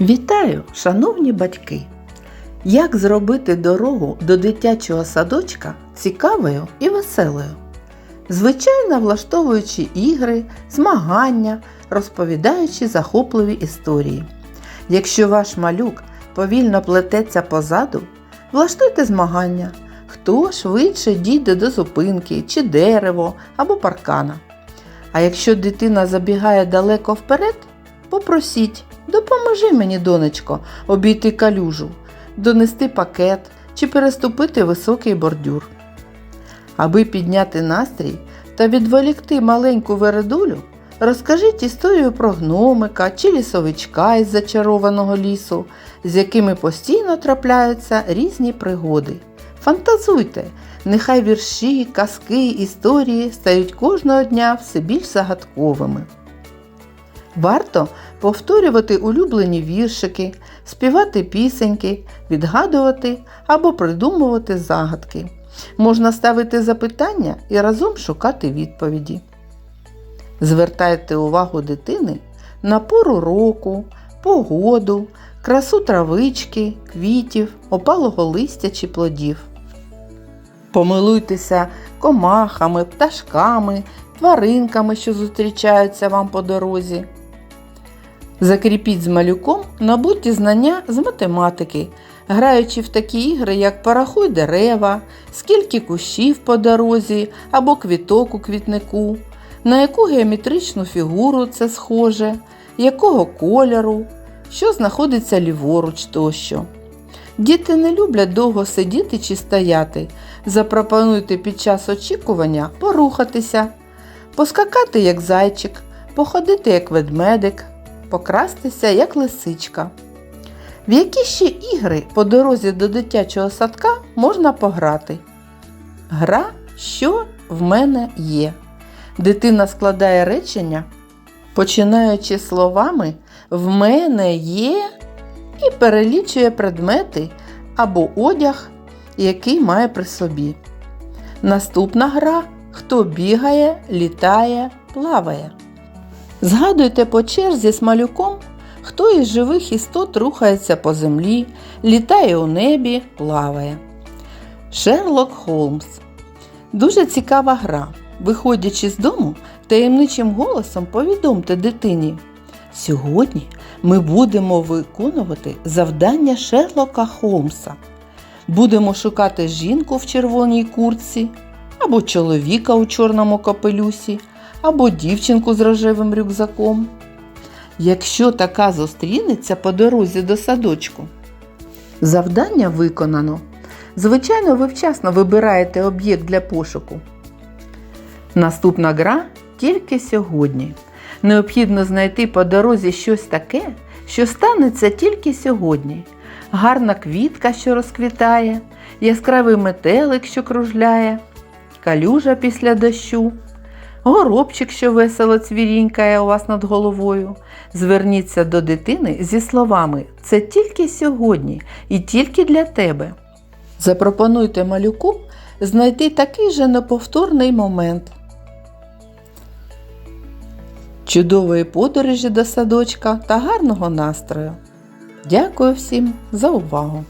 Вітаю, шановні батьки! Як зробити дорогу до дитячого садочка цікавою і веселою? Звичайно, влаштовуючи ігри, змагання, розповідаючи захопливі історії. Якщо ваш малюк повільно плететься позаду, влаштуйте змагання, хто швидше дійде до зупинки, чи дерево або паркана. А якщо дитина забігає далеко вперед, попросіть, допоможи мені, донечко, обійти калюжу, донести пакет чи переступити високий бордюр. Аби підняти настрій та відволікти маленьку вередулю, розкажіть історію про гномика чи лісовичка із зачарованого лісу, з якими постійно трапляються різні пригоди. Фантазуйте, нехай вірші, казки, історії стають кожного дня все більш загадковими. Варто повторювати улюблені віршики, співати пісеньки, відгадувати або придумувати загадки. Можна ставити запитання і разом шукати відповіді. Звертайте увагу дитини на пору року, погоду, красу травички, квітів, опалого листя чи плодів. Помилуйтеся комахами, пташками, тваринками, що зустрічаються вам по дорозі. Закріпіть з малюком набуті знання з математики, граючи в такі ігри, як порахуй дерева, скільки кущів по дорозі або квіток у квітнику, на яку геометричну фігуру це схоже, якого кольору, що знаходиться ліворуч тощо. Діти не люблять довго сидіти чи стояти. Запропонуйте під час очікування порухатися, поскакати як зайчик, походити як ведмедик, покрастися як лисичка. В які ще ігри по дорозі до дитячого садка можна пограти? Гра, що в мене є. Дитина складає речення, починаючи словами В мене є і перелічує предмети або одяг, який має при собі. Наступна гра Хто бігає, літає, плаває. Згадуйте по черзі з малюком, хто із живих істот рухається по землі, літає у небі, плаває. Шерлок Холмс. Дуже цікава гра. Виходячи з дому, таємничим голосом повідомте дитині. Сьогодні ми будемо виконувати завдання Шерлока Холмса. Будемо шукати жінку в червоній куртці, або чоловіка у чорному капелюсі, або дівчинку з рожевим рюкзаком. Якщо така зустрінеться по дорозі до садочку, завдання виконано. Звичайно, ви вчасно вибираєте об'єкт для пошуку. Наступна гра тільки сьогодні. Необхідно знайти по дорозі щось таке, що станеться тільки сьогодні. Гарна квітка, що розквітає, яскравий метелик, що кружляє, калюжа після дощу, горобчик, що весело цвірінькає у вас над головою. Зверніться до дитини зі словами Це тільки сьогодні і тільки для тебе. Запропонуйте малюку знайти такий же неповторний момент. Чудової подорожі до садочка та гарного настрою. Дякую всім за увагу!